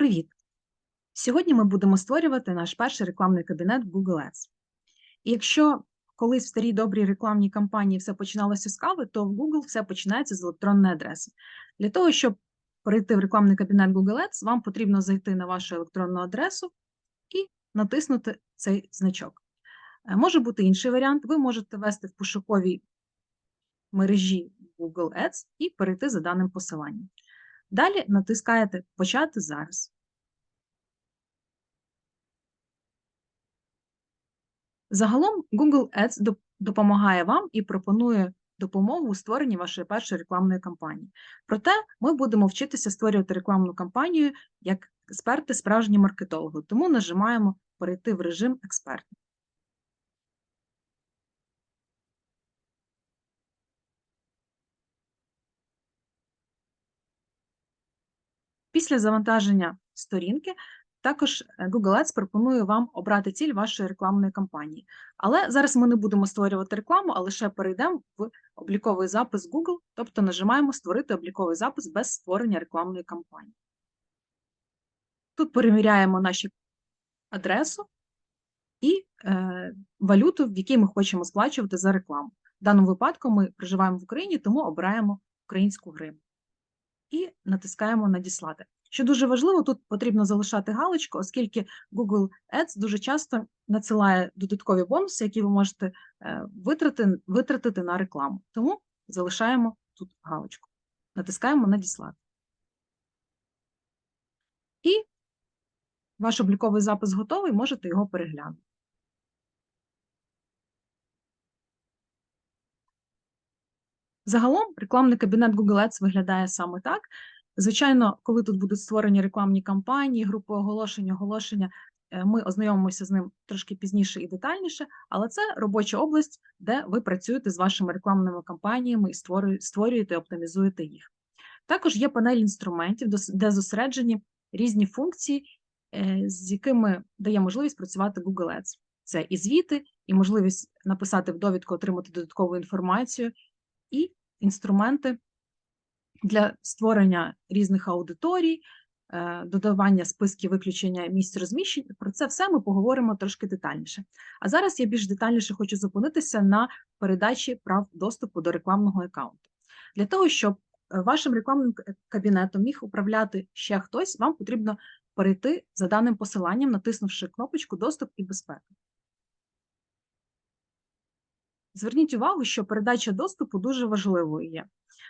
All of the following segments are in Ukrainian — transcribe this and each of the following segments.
Привіт! Сьогодні ми будемо створювати наш перший рекламний кабінет в Google Ads. І якщо колись в старій добрій рекламній кампанії все починалося з кави, то в Google все починається з електронної адреси. Для того, щоб перейти в рекламний кабінет Google Ads, вам потрібно зайти на вашу електронну адресу і натиснути цей значок. Е, може бути інший варіант, ви можете ввести в пошуковій мережі Google Ads і перейти за даним посиланням. Далі натискаєте Почати зараз. Загалом Google Ads допомагає вам і пропонує допомогу у створенні вашої першої рекламної кампанії. Проте ми будемо вчитися створювати рекламну кампанію як експерти справжні маркетологи, тому нажимаємо перейти в режим експерта. Після завантаження сторінки також е, Google Ads пропонує вам обрати ціль вашої рекламної кампанії. Але зараз ми не будемо створювати рекламу, а лише перейдемо в обліковий запис Google, тобто нажимаємо Створити обліковий запис без створення рекламної кампанії. Тут перевіряємо нашу адресу і е, валюту, в якій ми хочемо сплачувати за рекламу. В даному випадку ми проживаємо в Україні, тому обираємо українську гривню і натискаємо Надіслати. Що дуже важливо, тут потрібно залишати галочку, оскільки Google Ads дуже часто надсилає додаткові бонуси, які ви можете е, витратити, витратити на рекламу. Тому залишаємо тут галочку. Натискаємо Надіслати. І ваш обліковий запис готовий, можете його переглянути. Загалом рекламний кабінет Google Ads виглядає саме так. Звичайно, коли тут будуть створені рекламні кампанії, групи оголошень, оголошення, е, ми ознайомимося з ним трошки пізніше і детальніше, але це робоча область, де ви працюєте з вашими рекламними кампаніями і створюєте оптимізуєте їх. Також є панель інструментів, де зосереджені різні функції, е, з якими дає можливість працювати Google Ads. Це і звіти, і можливість написати в довідку, отримати додаткову інформацію, і інструменти для створення різних аудиторій, е, додавання списків виключення місць розміщень. Про це все ми поговоримо трошки детальніше. А зараз я більш детальніше хочу зупинитися на передачі прав доступу до рекламного аккаунту. Для того, щоб е, вашим рекламним кабінетом міг управляти ще хтось, вам потрібно перейти за даним посиланням, натиснувши кнопочку Доступ і безпека. Зверніть увагу, що передача доступу дуже важливою є.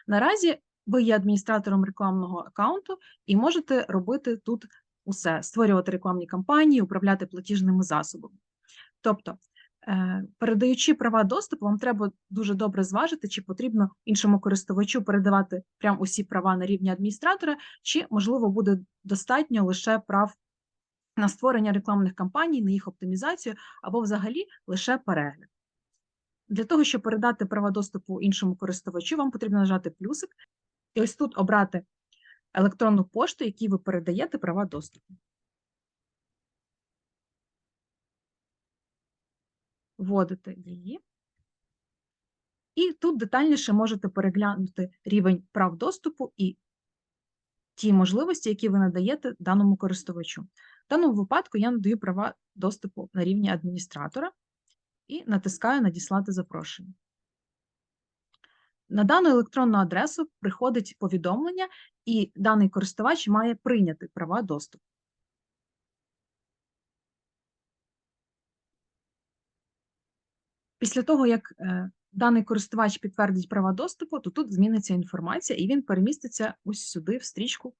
Наразі ви є адміністратором рекламного аккаунту і можете робити тут усе: створювати рекламні кампанії, управляти платіжними засобами. Тобто, е, передаючи права доступу, вам треба дуже добре зважити, чи потрібно іншому користувачу передавати прям усі права на рівні адміністратора, чи, можливо, буде достатньо лише прав на створення рекламних кампаній, на їх оптимізацію або взагалі лише перегляд. Для того, щоб передати права доступу іншому користувачу, вам потрібно нажати плюсик і ось тут обрати електронну пошту, якій ви передаєте права доступу. Вводите її. І тут детальніше можете переглянути рівень прав доступу і ті можливості, які ви надаєте даному користувачу. В даному випадку я надаю права доступу на рівні адміністратора і натискаю Надіслати запрошення. На дану електронну адресу приходить повідомлення, і даний користувач має прийняти права доступу. Після того, як е, даний користувач підтвердить права доступу, то тут зміниться інформація, і він переміститься ось сюди, в стрічку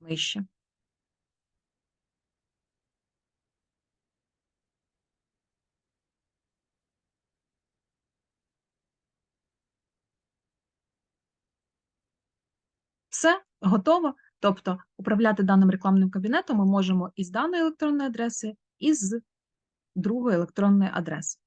нижче. Все готово. Тобто управляти даним рекламним кабінетом ми можемо із даної електронної адреси, і з другої електронної адреси.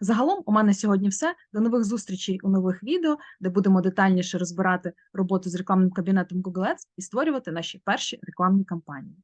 Загалом, у мене сьогодні все. До нових зустрічей у нових відео, де будемо детальніше розбирати роботу з рекламним кабінетом Google Ads і створювати наші перші рекламні кампанії.